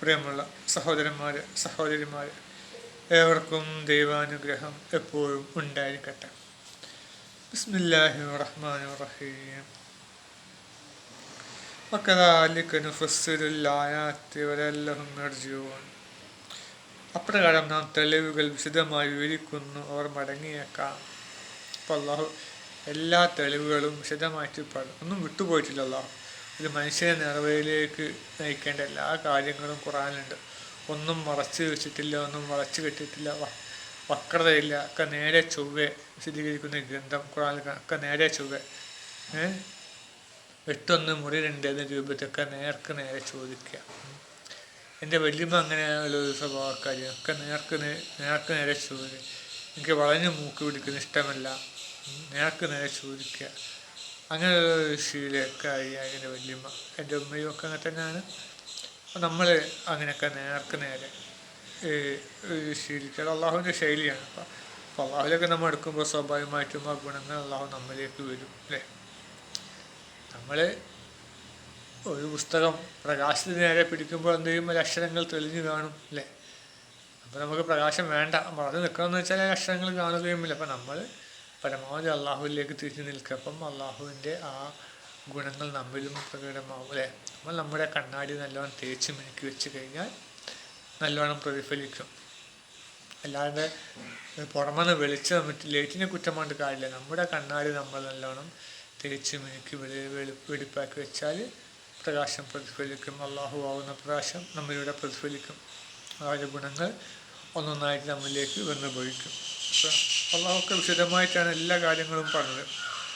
പ്രിയമുള്ള സഹോദരന്മാർ സഹോദരിമാർ ഏവർക്കും ദൈവാനുഗ്രഹം എപ്പോഴും ഉണ്ടായിരിക്കട്ടെ. ബിസ്മില്ലാഹി റഹ്മാൻ റഹീം. അപ്രകാരം നാം തെളിവുകൾ വിശദമായി വിവരിക്കുന്നു അവർ മടങ്ങിയേക്കാം. അപ്പൊ അള്ളാഹു എല്ലാ തെളിവുകളും വിശദമായിട്ട് ഒന്നും വിട്ടുപോയിട്ടില്ല അള്ളാഹു ഒരു മനുഷ്യനെ നിറവയിലേക്ക് നയിക്കേണ്ട എല്ലാ കാര്യങ്ങളും ഖുറാനിലുണ്ട്. ഒന്നും മറച്ചു വെച്ചിട്ടില്ല ഒന്നും വളച്ചു കെട്ടിയിട്ടില്ല. വക്രതയില്ല ഒക്കെ നേരെ ചൊവ്വെ വിശദീകരിക്കുന്ന ഗ്രന്ഥം ഖുറാനിൽ ഒക്കെ നേരെ ചൊവ്വെ. ഏഹ് മുറി രണ്ട് എന്ന രൂപത്തൊക്കെ നേർക്ക് നേരെ ചോദിക്കുക. എന്റെ വല്യമ്മ അങ്ങനെയുള്ള ഒരു സ്വഭാവക്കാര്യം ഒക്കെ നേർക്ക് നേർക്ക് നേരെ ചോദിക്കുക. എനിക്ക് വളഞ്ഞു മൂക്ക് പിടിക്കുന്ന ഇഷ്ടമല്ല. നേർക്ക് നേരെ ചോദിക്കുക. അങ്ങനെയുള്ള ഒരു ശീലമൊക്കെ ആയി എന്റെ വല്യമ്മ എന്റെ ഉമ്മയും ഒക്കെ അങ്ങനെ തന്നെയാണ്. നമ്മൾ അങ്ങനെയൊക്കെ നേർക്ക് നേരെ ശീലിക്കുക അള്ളാഹുവിന്റെ ശൈലിയാണ്. അപ്പം അപ്പോൾ അള്ളാഹുലൊക്കെ നമ്മൾ എടുക്കുമ്പോൾ സ്വാഭാവികമായിട്ടും ആ ഗുണങ്ങൾ അള്ളാഹു നമ്മളിലേക്ക് വരും അല്ലേ? നമ്മൾ ഒരു പുസ്തകം പ്രകാശത്തിന് നേരെ പിടിക്കുമ്പോൾ എന്ത് ചെയ്യും അക്ഷരങ്ങൾ തെളിഞ്ഞു കാണും അല്ലേ? അപ്പോൾ നമുക്ക് പ്രകാശം വേണ്ട. വളർന്നു നിൽക്കണമെന്ന് വെച്ചാൽ അക്ഷരങ്ങൾ കാണുകയുമില്ല അപ്പം നമ്മൾ പരമാവധി അള്ളാഹുവിലേക്ക് തിരിഞ്ഞു നിൽക്കുക അപ്പം അള്ളാഹുവിന്റെ ആ ഗുണങ്ങൾ നമ്മിലും പ്രകടമാവും അല്ലേ നമ്മൾ നമ്മുടെ കണ്ണാടി നല്ലോണം തേച്ച് മിനുക്കി വെച്ച് കഴിഞ്ഞാൽ നല്ലോണം പ്രതിഫലിക്കും. അല്ലാതെ പുറമെന്ന് വെളിച്ചം മറ്റ് ലൈറ്റിനെ കുറ്റം കൊണ്ട് കാര്യമില്ല. നമ്മുടെ കണ്ണാടി നമ്മൾ നല്ലോണം തേച്ച് മിനുക്കി വെളി വെളി വെടിപ്പാക്കി വെച്ചാൽ പ്രകാശം പ്രതിഫലിക്കും. അള്ളാഹു ആവുന്ന പ്രകാശം നമ്മളിലൂടെ പ്രതിഫലിക്കും. അവരുടെ ഗുണങ്ങൾ. ഒന്നൊന്നായിട്ട് നമ്മളിലേക്ക് വന്നു പോയിക്കും. അള്ളാഹുക്കെ വിശദമായിട്ടാണ് എല്ലാ കാര്യങ്ങളും പറഞ്ഞത്.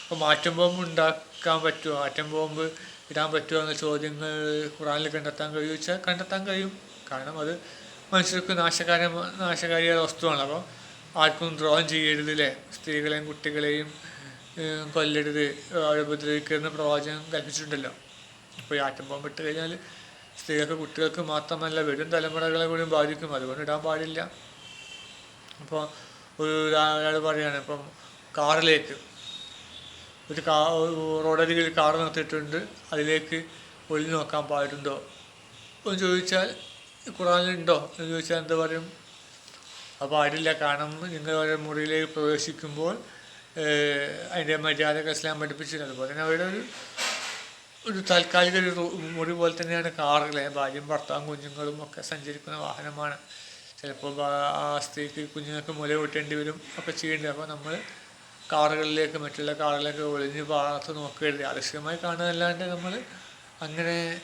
അപ്പം മാറ്റം ബോംബ് ഉണ്ടാക്കാൻ പറ്റുമോ? ആറ്റം ബോംബ് ഇടാൻ പറ്റുമോ എന്ന ചോദ്യങ്ങൾ ഖുറാനിൽ കണ്ടെത്താൻ കഴിയുമോ വെച്ചാൽ കണ്ടെത്താൻ കഴിയും. കാരണം അത് മനുഷ്യർക്ക് നാശകാര നാശകാരിയായ വസ്തുവാണ്. അപ്പോൾ ആർക്കും ദ്രോഹം ചെയ്യരുത് അല്ലേ സ്ത്രീകളെയും കുട്ടികളെയും കൊല്ലരുത്. അവരെ ഉപദ്രവിക്കരുതെന്ന് പ്രവാചകം കൽപ്പിച്ചിട്ടുണ്ടല്ലോ. അപ്പോൾ ഈ ആറ്റം ബോംബ് ഇട്ട് കഴിഞ്ഞാൽ സ്ത്രീകൾക്ക് കുട്ടികൾക്ക് മാത്രമല്ല വരും തലമുറകളെ കൂടി ബാധിക്കും. അതുകൊണ്ട് ഇടാൻ പാടില്ല. അപ്പോൾ ഒരു ഒരാൾ പറയുകയാണ് ഇപ്പം കാറിലേക്ക്. ഒരു കാ റോഡരികിൽ കാർ നിർത്തിയിട്ടുണ്ട്. അതിലേക്ക് ഒളിഞ്ഞു നോക്കാൻ പാടുണ്ടോ? എന്ന് ചോദിച്ചാൽ ഖുറാനിലുണ്ടോ എന്ന് ചോദിച്ചാൽ എന്താ പറയും? അപ്പോൾ പാടില്ല കാരണം നിങ്ങൾ ഓരോ മുറിയിലേക്ക് പ്രവേശിക്കുമ്പോൾ അതിന്റെ മര്യാദകൾ ഇസ്ലാം പഠിപ്പിച്ചിരുന്നു അതുപോലെ തന്നെ അവരുടെ ഒരു ഒരു താൽക്കാലിക ഒരു മുറി പോലെ തന്നെയാണ് കാറുകളെ. ഭാര്യയും ഭർത്താവും കുഞ്ഞുങ്ങളും ഒക്കെ സഞ്ചരിക്കുന്ന വാഹനമാണ്. ചിലപ്പോൾ ആ സ്ത്രീക്ക് കുഞ്ഞുങ്ങൾക്ക് മുല കൂട്ടേണ്ടി വരും ഒക്കെ ചെയ്യേണ്ടി അപ്പോൾ നമ്മൾ കാറുകളിലേക്ക് മറ്റുള്ള കാറുകളിലേക്ക് ഒളിഞ്ഞ് ഭാഗത്ത് നോക്കരുത്. ആവശ്യമായി കാണുന്നതല്ലാണ്ട് നമ്മൾ അങ്ങനെ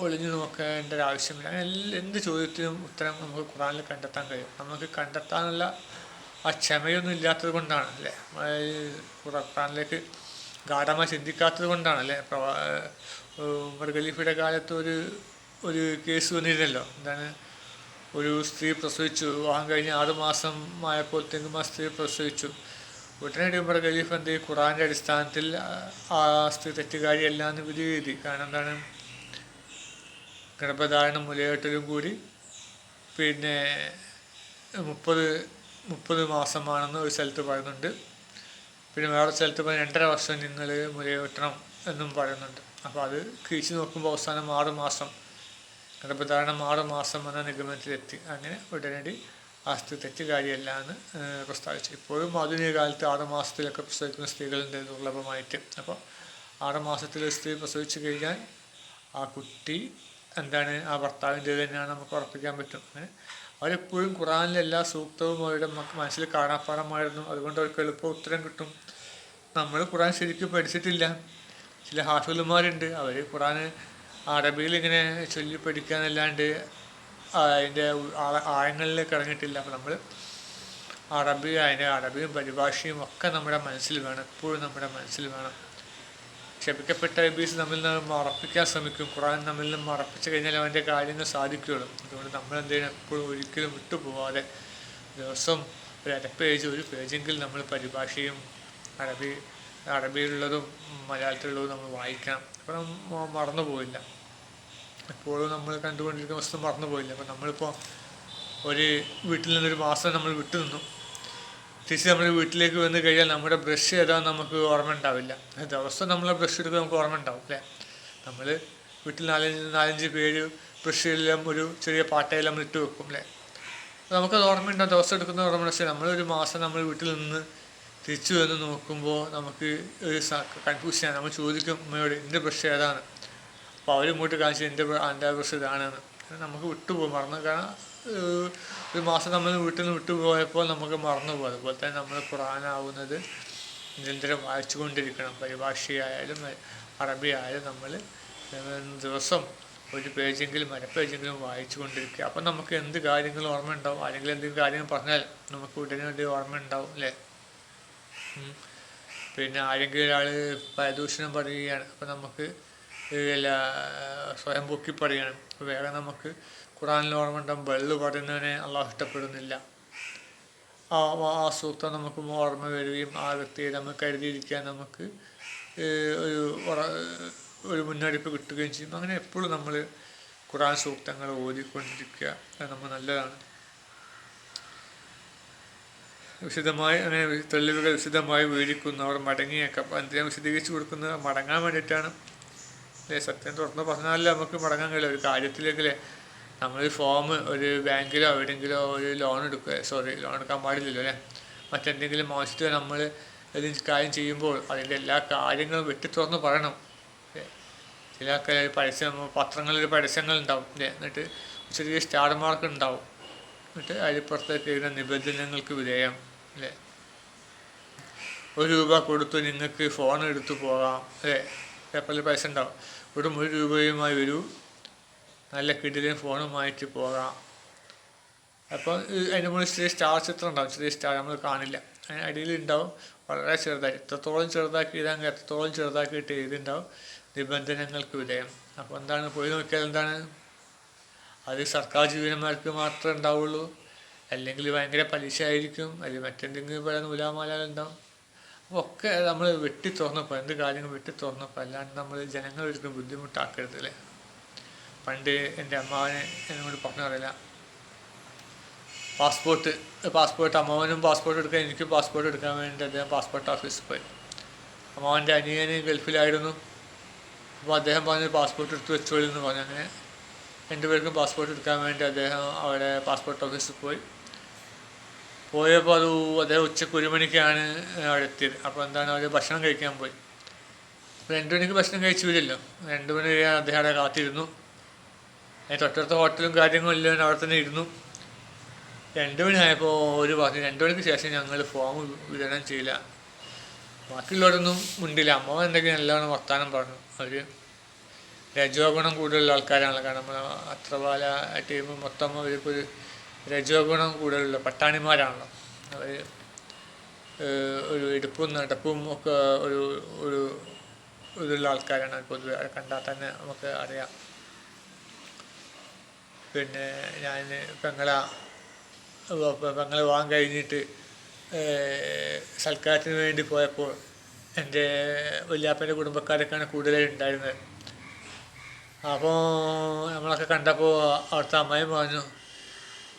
ഒളിഞ്ഞു നോക്കേണ്ട ഒരു ആവശ്യമില്ല. അങ്ങനെ എന്ത് ചോദ്യത്തിനും ഉത്തരം നമുക്ക് ഖുറാനിൽ കണ്ടെത്താൻ കഴിയും. നമുക്ക് കണ്ടെത്താനുള്ള ആ ക്ഷമയൊന്നും ഇല്ലാത്തത് കൊണ്ടാണ് അല്ലേ? ഖുറാനിലേക്ക് ഗാഠമായി ചിന്തിക്കാത്തത് കൊണ്ടാണ് അല്ലേ? ഉമർ കാലത്ത് ഒരു ഒരു കേസ് വന്നിരുന്നല്ലോ. എന്താണ്? ഒരു സ്ത്രീ പ്രസവിച്ചു വിവാഹം കഴിഞ്ഞ് ആറ് മാസം ആയപ്പോഴത്തേക്കും ആ സ്ത്രീ പ്രസവിച്ചു. ഉടനടി ഉമർ ഖലീഫ് എന്ത്? ഖുറാന്റെ അടിസ്ഥാനത്തിൽ ആ സ്ത്രീ തെറ്റുകാരിയല്ല എന്ന് വിധി എഴുതി. കാരണം എന്താണ്? ഗർഭധാരണം മുലയേട്ടലും കൂടി പിന്നെ മുപ്പത് മുപ്പത് മാസമാണെന്ന് ഒരു സ്ഥലത്ത് പറയുന്നുണ്ട്. പിന്നെ വേറെ സ്ഥലത്ത് പോയി രണ്ടര വർഷം നിങ്ങൾ മുലയൂട്ടണം എന്നും പറയുന്നുണ്ട്. അപ്പോൾ അത് കിഴിച്ച് നോക്കുമ്പോൾ അവസാനം ആറ് മാസം. ഗർഭധാരണം ആറ് മാസം എന്ന നിഗമനത്തിലെത്തി അങ്ങനെ ഉടനടി ആസ്തി തെറ്റ് കാര്യമല്ല എന്ന് പ്രസ്താവിച്ചു. ഇപ്പോഴും ആധുനിക കാലത്ത് ആറ് മാസത്തിലൊക്കെ പ്രസവിക്കുന്ന സ്ത്രീകളുണ്ട് ദുർലഭമായിട്ട്. അപ്പോൾ ആറ് മാസത്തിൽ സ്ത്രീ പ്രസവിച്ചു കഴിഞ്ഞാൽ ആ കുട്ടി എന്താണ് ആ ഭർത്താവിന്റെ തന്നെയാണ് നമുക്ക് ഉറപ്പിക്കാൻ പറ്റും. അങ്ങനെ അവരെപ്പോഴും ഖുറാനിലെ എല്ലാ സൂക്തവും അവരുടെ മനസ്സിൽ കാണാപ്പാടമായിരുന്നു അതുകൊണ്ട് അവർക്ക് എളുപ്പം ഉത്തരം കിട്ടും. നമ്മൾ ഖുറാൻ ശരിക്കും പഠിച്ചിട്ടില്ല. ചില ഹാഫിലുമാരുണ്ട് അവർ ഖുറാൻ അറബിയിൽ ഇങ്ങനെ ചൊല്ലി പഠിക്കാന്നല്ലാണ്ട് അതിന്റെ ആഴങ്ങളിൽ ആഴങ്ങളിലേക്ക് ഇറങ്ങിയിട്ടില്ല. അപ്പോൾ നമ്മൾ അറബി അതിന്റെ അറബിയും പരിഭാഷയും ഒക്കെ നമ്മുടെ മനസ്സിൽ വേണം. എപ്പോഴും നമ്മുടെ മനസ്സിൽ വേണം. ക്ഷമിക്കപ്പെട്ട എബീസ് നമ്മിൽ നിന്ന് ഉറപ്പിക്കാൻ ശ്രമിക്കും. ഖുറാൻ നമ്മിൽ നിന്ന് ഉറപ്പിച്ചു കഴിഞ്ഞാൽ അവന്റെ കാര്യങ്ങൾ സാധിക്കുകയുള്ളൂ. അതുകൊണ്ട് നമ്മൾ എന്ത് എപ്പോഴും ഒരിക്കലും വിട്ടുപോകാതെ ദിവസം ഒരു അര പേജ് ഒരു പേജെങ്കിൽ നമ്മൾ പരിഭാഷയും അറബി അറബിയിലുള്ളതും മലയാളത്തിലുള്ളതും നമ്മൾ വായിക്കാം അപ്പോൾ നമ്മൾ മറന്നു പോയില്ല എപ്പോഴും നമ്മൾ കണ്ടുകൊണ്ടിരിക്കുന്ന വസ്തു മറന്നു പോയില്ല അപ്പോൾ നമ്മളിപ്പോൾ ഒരു വീട്ടിൽ നിന്നൊരു മാസം നമ്മൾ വിട്ടു നിന്നു തിരിച്ച് നമ്മൾ വീട്ടിലേക്ക് വന്നു കഴിഞ്ഞാൽ നമ്മുടെ ബ്രഷ് ഏതാ നമുക്ക് ഓർമ്മ ഉണ്ടാവില്ല. ദിവസം നമ്മൾ ബ്രഷ് എടുക്കുക നമുക്ക് ഓർമ്മ ഉണ്ടാവും അല്ലേ? നമ്മൾ വീട്ടിൽ നാലഞ്ച് നാലഞ്ച് പേര് ബ്രഷിലെല്ലാം ഒരു ചെറിയ പാട്ടയെല്ലാം നമ്മൾ ഇട്ട് വെക്കും അല്ലേ? നമുക്കത് ഓർമ്മയുണ്ടാവും ദിവസം എടുക്കുന്ന ഓർമ്മ പക്ഷേ നമ്മളൊരു മാസം നമ്മൾ വീട്ടിൽ നിന്ന് തിരിച്ചു വന്ന് നോക്കുമ്പോൾ നമുക്ക് ഒരു കൺഫ്യൂഷനാണ് നമ്മൾ ചോദിക്കും അമ്മയോട് എന്റെ ബ്രഷ് ഏതാണ്? അപ്പോൾ അവർ ഇങ്ങോട്ട് കാണിച്ചു എന്റെ എന്റെ ബ്രഷ് ഇതാണെന്ന്. നമുക്ക് വിട്ടുപോകും മറന്നു. കാരണം ഒരു മാസം നമ്മൾ വീട്ടിൽ നിന്ന് വിട്ടുപോയപ്പോൾ നമുക്ക് മറന്നു പോകും. അതുപോലെ തന്നെ നമ്മൾ ഖുറാനാവുന്നത് നിരന്തരം വായിച്ചുകൊണ്ടിരിക്കണം. പരിഭാഷയായാലും അറബി ആയാലും നമ്മൾ ദിവസം ഒരു പേജെങ്കിലും മര പേജെങ്കിലും വായിച്ചു കൊണ്ടിരിക്കുക അപ്പം നമുക്ക് എന്ത് കാര്യങ്ങളും ഓർമ്മ ഉണ്ടാവും അല്ലെങ്കിൽ എന്തെങ്കിലും കാര്യങ്ങൾ പറഞ്ഞാൽ നമുക്ക് ഉടനെ ഉടനെ ഓർമ്മ ഉണ്ടാവും അല്ലേ പിന്നെ ആരെങ്കിലും ഒരാൾ പരദൂഷണം പറയുകയാണ് അപ്പം നമുക്ക് എല്ലാ സ്വയം പൊക്കി പറയുകയാണ് വേറെ നമുക്ക് ഖുറാനിൽ ഓർമ്മ വെള്ളു പറയുന്നതിനെ അള്ളാഹു ഇഷ്ടപ്പെടുന്നില്ല. ആ ആ സൂക്തം നമുക്ക് ഓർമ്മ വരികയും ആ വ്യക്തിയെ നമ്മൾ കരുതിയിരിക്കാൻ നമുക്ക് ഒരു ഒരു മുന്നറിയിപ്പ് കിട്ടുകയും ചെയ്യും. അങ്ങനെ എപ്പോഴും നമ്മൾ ഖുറാൻ സൂക്തങ്ങൾ ഓതിക്കൊണ്ടിരിക്കുക അത് നമ്മൾ നല്ലതാണ്. വിശദമായി അങ്ങനെ തെളിവുകൾ വിശദമായി വിവരിക്കുന്നവർ മടങ്ങിയേക്കാം. എന്തിനാ വിശദീകരിച്ച് കൊടുക്കുന്നത് മടങ്ങാൻ വേണ്ടിയിട്ടാണ്. അല്ലേ സത്യം തുറന്ന് പറഞ്ഞാലേ നമുക്ക് മടങ്ങാൻ കഴിയില്ല. ഒരു കാര്യത്തിലെങ്കിലേ നമ്മളൊരു ഫോം ഒരു ബാങ്കിലോ എവിടെയെങ്കിലോ ഒരു ലോൺ എടുക്കുക സോറി ലോൺ എടുക്കാൻ പാടില്ലല്ലോ അല്ലേ? മറ്റെന്തെങ്കിലും മോശത്തിൽ നമ്മൾ ഏതെങ്കിലും കാര്യം ചെയ്യുമ്പോൾ അതിന്റെ എല്ലാ കാര്യങ്ങളും വെട്ടി തുറന്ന് പറയണം. ചില ആൾക്കാർ പരസ്യം പത്രങ്ങളിൽ അല്ലേ? എന്നിട്ട് ചെറിയ സ്റ്റാർ മാർക്ക് ഉണ്ടാവും. എന്നിട്ട് അതിപ്പുറത്തേക്ക് ചെയ്യുന്ന നിബന്ധനകൾക്ക് വിധേയം. അല്ലേ? ഒരു രൂപ കൊടുത്ത് നിങ്ങൾക്ക് ഫോൺ എടുത്തു പോകാം. അല്ലേ? പേപ്പറിൽ പൈസ ഉണ്ടാവും. ഒരു ഒരു രൂപയുമായി വരൂ. നല്ല കിടിലും ഫോണുമായിട്ട് പോകാം. അപ്പോൾ അതിന്റെ മുകളിൽ ചെറിയ സ്റ്റാർ ചിത്രം ഉണ്ടാവും ചെറിയ സ്റ്റാർ നമ്മൾ കാണില്ല. അതിന് അടിയിൽ ഉണ്ടാവും. വളരെ ചെറുതായി. എത്രത്തോളം ചെറുതാക്കി എഴുതാമെങ്കിൽ എത്രത്തോളം ചെറുതാക്കിയിട്ട് എഴുതിണ്ടാവും. നിബന്ധനകൾക്ക് വിധേയം. അപ്പോൾ എന്താണ്? പോയി നോക്കിയാൽ എന്താണ്? അത് സർക്കാർ ജീവനന്മാർക്ക് മാത്രമേ ഉണ്ടാവുള്ളൂ. അല്ലെങ്കിൽ ഭയങ്കര പലിശ ആയിരിക്കും അല്ലെങ്കിൽ മറ്റെന്തെങ്കിലും പല നൂലാമാലകളുണ്ടാവും അപ്പോൾ ഒക്കെ നമ്മൾ വെട്ടി തുറന്നപ്പോൾ എന്ത് കാര്യങ്ങൾ വെട്ടി തുറന്നപ്പോൾ അല്ലാണ്ട് നമ്മൾ ജനങ്ങൾ ഒരിക്കലും ബുദ്ധിമുട്ടാക്കരുത് അല്ലേ? പണ്ട് എന്റെ അമ്മാവനെ എന്നോട് പറഞ്ഞറിയില്ല പാസ്പോർട്ട് പാസ്പോർട്ട് അമ്മാവനും പാസ്പോർട്ട് എടുക്കാൻ എനിക്കും പാസ്പോർട്ട് എടുക്കാൻ വേണ്ടി അദ്ദേഹം പാസ്പോർട്ട് ഓഫീസിൽ പോയി. അമ്മാവന്റെ അനിയന് ഗൾഫിലായിരുന്നു. അപ്പോൾ അദ്ദേഹം പറഞ്ഞ് പാസ്പോർട്ട് എടുത്ത് വെച്ചോളൂ എന്ന് പറഞ്ഞു. അങ്ങനെ രണ്ടുപേർക്കും പാസ്പോർട്ട് എടുക്കാൻ വേണ്ടി അദ്ദേഹം അവിടെ പാസ്പോർട്ട് ഓഫീസിൽ പോയി. പോയപ്പോൾ അത് അദ്ദേഹം ഉച്ചയ്ക്ക് ഒരു മണിക്കാണ് അവിടെ എത്തിയത്. അപ്പോൾ എന്താണ് അവർ ഭക്ഷണം കഴിക്കാൻ പോയി. രണ്ട് മണിക്ക് ഭക്ഷണം കഴിച്ചു വരില്ലോ രണ്ട് മണി വരെ അദ്ദേഹം അവിടെ കാത്തിരുന്നു. തൊട്ടടുത്ത ഹോട്ടലും കാര്യങ്ങളും ഇല്ലെന്ന് അവിടെ തന്നെ ഇരുന്നു. രണ്ട് മണിയായപ്പോൾ ഒരു പറഞ്ഞു രണ്ട് മണിക്ക് ശേഷം ഞങ്ങൾ ഫോം വിതരണം ചെയ്യില്ല. ബാക്കിയുള്ളവരൊന്നും മുണ്ടില്ല. അമ്മ എന്തെങ്കിലും നല്ലവണ്ണം വർത്താനം പറഞ്ഞു. അവർ രജോ ഗുണം കൂടുതലുള്ള ആൾക്കാരാണല്ലോ. കാരണം നമ്മൾ അത്രപാല ടീം മൊത്തം അവർക്ക് ഒരു രജോ ഗുണം കൂടുതലുള്ള പട്ടാണിമാരാണല്ലോ. അവർ ഒരു എടുപ്പും നടപ്പും ഒക്കെ ഒരു ഒരു ഇതുള്ള ആൾക്കാരാണ്. പൊതുവെ കണ്ടാൽ തന്നെ നമുക്ക് അറിയാം. പിന്നെ ഞാൻ പെങ്ങള പെങ്ങൾ പോകാൻ കഴിഞ്ഞിട്ട് സൽക്കാരത്തിന് വേണ്ടി പോയപ്പോൾ എന്റെ വല്യാപ്പന്റെ കുടുംബക്കാരൊക്കെയാണ് കൂടുതലായി ഉണ്ടായിരുന്നത് അപ്പോൾ നമ്മളൊക്കെ കണ്ടപ്പോൾ അവിടുത്തെ അമ്മയും പറഞ്ഞു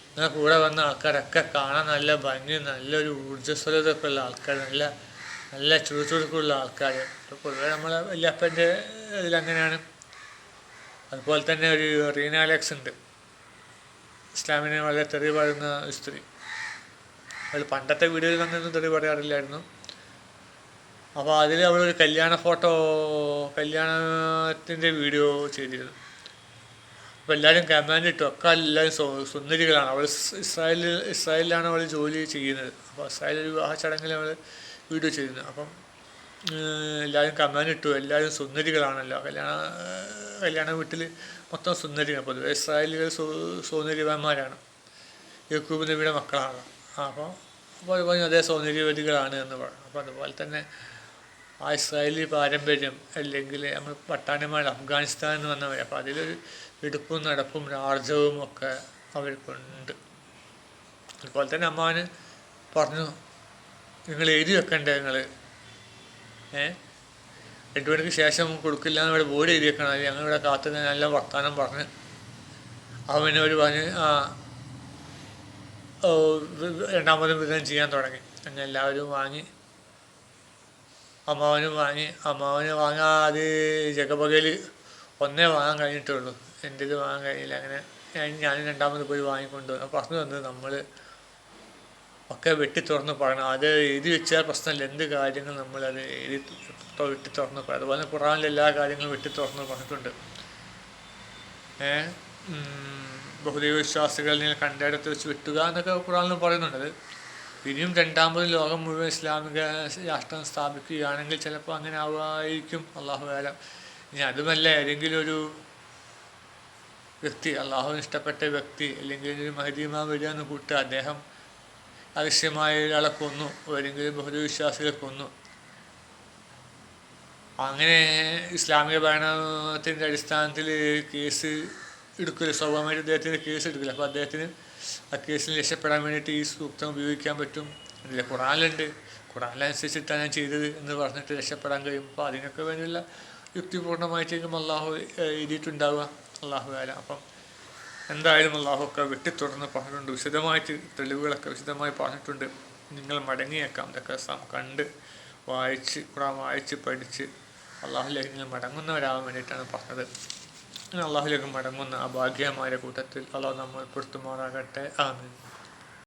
അങ്ങനെ കൂടെ വന്ന ആൾക്കാരൊക്കെ കാണാൻ നല്ല ഭംഗി നല്ലൊരു ഊർജസ്വലതൊക്കെ ഉള്ള ആൾക്കാർ നല്ല നല്ല ചുറുചുറുക്കുള്ള ആൾക്കാർ പൊതുവെ നമ്മളെ വല്യാപ്പന്റെ ഇതിലങ്ങനെയാണ്. അതുപോലെ തന്നെ ഒരു റീന അലക്സ് ഉണ്ട്. ഇസ്ലാമിനെ വളരെ തെറി പറയുന്ന സ്ത്രീ. അവൾ പണ്ടത്തെ വീഡിയോയിൽ വന്നൊന്നും തെറി പറയാറില്ലായിരുന്നു. അപ്പോൾ അതിൽ അവളൊരു കല്യാണ ഫോട്ടോ കല്യാണത്തിന്റെ വീഡിയോ ചെയ്തിരുന്നു. അപ്പോൾ എല്ലാവരും കമാൻഡ് ഇട്ടു. ഒക്കെ എല്ലാവരും സുന്ദരികളാണ്. അവൾ ഇസ്രായേലിൽ ഇസ്രായേലിലാണ് അവൾ ജോലി ചെയ്യുന്നത്. അപ്പോൾ ഇസ്രായേൽ വിവാഹ ചടങ്ങിൽ അവൾ വീഡിയോ ചെയ്യുന്നത് അപ്പം എല്ലാവരും കമാൻഡ് ഇട്ടു. എല്ലാവരും സുന്ദരികളാണല്ലോ. കല്യാണ കല്യാണ വീട്ടിൽ മൊത്തം സുന്ദരിയാണ് പൊതുവെ. ഇസ്രായേലികൾ സൗന്ദര്യവാന്മാരാണ്. യക്കൂബ് നബിയുടെ മക്കളാണ്. അപ്പോൾ അപ്പോൾ അത് പറഞ്ഞു അതേ സൗന്ദര്യവതികളാണ് എന്ന് പറഞ്ഞു അപ്പോൾ അതുപോലെ തന്നെ ആ ഇസ്രായേലി പാരമ്പര്യം അല്ലെങ്കിൽ നമ്മൾ പട്ടാണിമാർ അഫ്ഗാനിസ്ഥാനിൽ എന്ന് വന്നവർ അപ്പോൾ അതിലൊരു എടുപ്പും നടപ്പും ആർജവും ഒക്കെ അവർക്കുണ്ട്. അതുപോലെ തന്നെ അമ്മാവന് പറഞ്ഞു നിങ്ങൾ എഴുതി വെക്കണ്ടേ നിങ്ങൾ ഏ? രണ്ടു മണിക്ക് ശേഷം കൊടുക്കില്ല എന്ന് ഇവിടെ ബോർഡ് എഴുതി വെക്കണം അത് ഞങ്ങളിവിടെ കാത്തു നിന്ന് നല്ല വർത്തമാനം പറഞ്ഞ് അവൻ ഒരു പറഞ്ഞ് രണ്ടാമതും വിതരണം ചെയ്യാൻ തുടങ്ങി. അങ്ങനെ എല്ലാവരും വാങ്ങി. അമ്മാവനും വാങ്ങി. അമ്മാവന് വാങ്ങാൻ അത് ജഗബകയിൽ ഒന്നേ വാങ്ങാൻ കഴിഞ്ഞിട്ടുള്ളൂ. എന്റെ ഇത് വാങ്ങാൻ കഴിയില്ല അങ്ങനെ ഞാൻ ഞാനും രണ്ടാമത് പോയി വാങ്ങിക്കൊണ്ട് വന്നു. പറഞ്ഞു തന്നത് നമ്മൾ ഒക്കെ വെട്ടി തുറന്ന് പറയണം. അത് എഴുതി വെച്ചാൽ പ്രശ്നമില്ല. എന്ത് കാര്യങ്ങൾ നമ്മളത് എഴുതി വെട്ടി തുറന്ന് പറയണം അതുപോലെ ഖുറാനിലെ എല്ലാ കാര്യങ്ങളും വെട്ടി തുറന്ന് പറഞ്ഞിട്ടുണ്ട്. ഏ? ബഹുദൈവ വിശ്വാസികളിൽ നിങ്ങൾ കണ്ടിടത്ത് വെച്ച് വെട്ടുക എന്നൊക്കെ ഖുറാനിൽ പറയുന്നുണ്ട്. അത് ഇനിയും രണ്ടാമത് ലോകം മുഴുവൻ ഇസ്ലാമിക രാഷ്ട്രം സ്ഥാപിക്കുകയാണെങ്കിൽ ചിലപ്പോൾ അങ്ങനെ ആവുമായിരിക്കും. അള്ളാഹു കാലം ഇനി അതുമല്ല ഏതെങ്കിലും ഒരു വ്യക്തി അള്ളാഹുവിന് ഇഷ്ടപ്പെട്ട വ്യക്തി അല്ലെങ്കിൽ ഒരു മഹദീമ വരിക എന്ന് കൂട്ടുക അദ്ദേഹം ആവശ്യമായ ഒരാളെ കൊന്നു അല്ലെങ്കിൽ ബഹുദവിശ്വാസികളെ കൊന്നു. അങ്ങനെ ഇസ്ലാമിക ഭരണത്തിന്റെ അടിസ്ഥാനത്തിൽ കേസ് എടുക്കില്ല സ്വാഭാവികമായിട്ട് അദ്ദേഹത്തിന് കേസ് എടുക്കില്ല അപ്പോൾ അദ്ദേഹത്തിന് ആ കേസിൽ രക്ഷപ്പെടാൻ വേണ്ടിയിട്ട് ഈ സൂക്തം ഉപയോഗിക്കാൻ പറ്റും. അതിലെ ഖുറാനിലുണ്ട്. ഖുറാനിലനുസരിച്ചിട്ടാണ് ഞാൻ ചെയ്തത് എന്ന് പറഞ്ഞിട്ട് രക്ഷപ്പെടാൻ കഴിയും. അപ്പോൾ അതിനൊക്കെ വേണ്ടിയുള്ള യുക്തിപൂർണമായിട്ടേക്കും അള്ളാഹു എഴുതിയിട്ടുണ്ടാവുക. അള്ളാഹു ആല അപ്പം എന്തായാലും അള്ളാഹുക്കെ വെട്ടി തുറന്ന് പറഞ്ഞിട്ടുണ്ട്. വിശദമായിട്ട് തെളിവുകളൊക്കെ വിശദമായി പറഞ്ഞിട്ടുണ്ട്. നിങ്ങൾ മടങ്ങിയേക്കാം. ഇതൊക്കെ കണ്ട് വായിച്ച് ഖുറാൻ വായിച്ച് പഠിച്ച് അള്ളാഹുലേക്ക് നിങ്ങൾ മടങ്ങുന്നവരാകാൻ വേണ്ടിയിട്ടാണ് പറഞ്ഞത്. അള്ളാഹുലേഖ മടങ്ങുന്ന ആ ഭാഗ്യമായ കൂട്ടത്തിൽ അള്ളാഹു നമ്മൾ പുറത്തുമാറാകട്ടെ ആമീൻ.